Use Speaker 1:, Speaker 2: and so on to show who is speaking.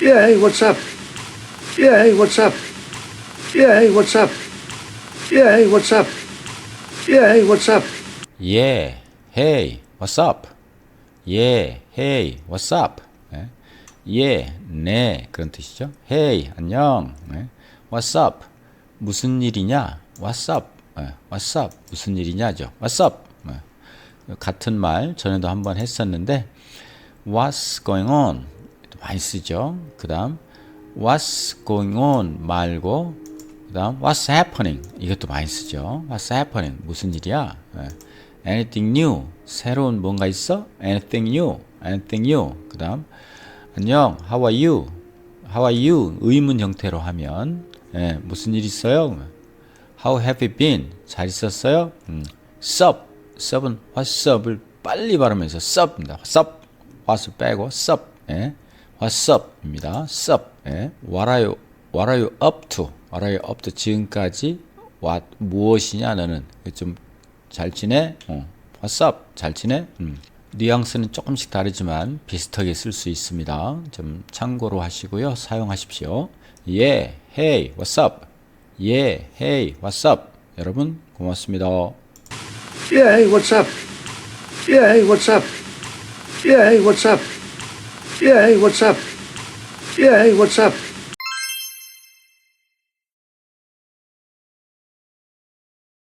Speaker 1: Yeah, hey, what's up? Yeah, hey, what's up? Yeah, hey, what's up? Yeah, hey, what's up? Yeah, hey, what's up?
Speaker 2: Yeah, hey, what's up? Yeah, hey, what's up? 예, yeah, 네 그런 뜻이죠. Hey, 안녕. 예, what's up? 무슨 일이냐? What's up? 예, what's up? 무슨 일이냐죠. What's up? 예, 같은 말 전에도 한번 했었는데 What's going on? 많이 쓰죠. 그 다음 What's going on 말고 그 다음 What's happening 이것도 많이 쓰죠. What's happening 무슨 일이야? 예. Anything new 새로운 뭔가 있어? Anything new Anything new 그 다음 안녕 How are you? How are you? 의문 형태로 하면 예, 무슨 일 있어요? How have you been? 잘 있었어요? 음. Sup Sup은 What's up을 빨리 발음해서 Sup입니다. Sup What's 빼고 Sup 예. What's up입니다. Sup 예. What are you What are you up to? What are you up to? 지금까지 what 무엇이냐 너는 좀 잘 지내? 어. What's up? 잘 지내? 음. 뉘앙스는 조금씩 다르지만 비슷하게 쓸 수 있습니다. 좀 참고로 하시고요. 사용하십시오. Yeah, hey, what's up? Yeah, hey, what's up? 여러분 고맙습니다.
Speaker 1: Yeah, hey, what's up? Yeah, hey, what's up? Yeah, hey, what's up? Yeah, hey, what's up? Yeah, hey, what's up?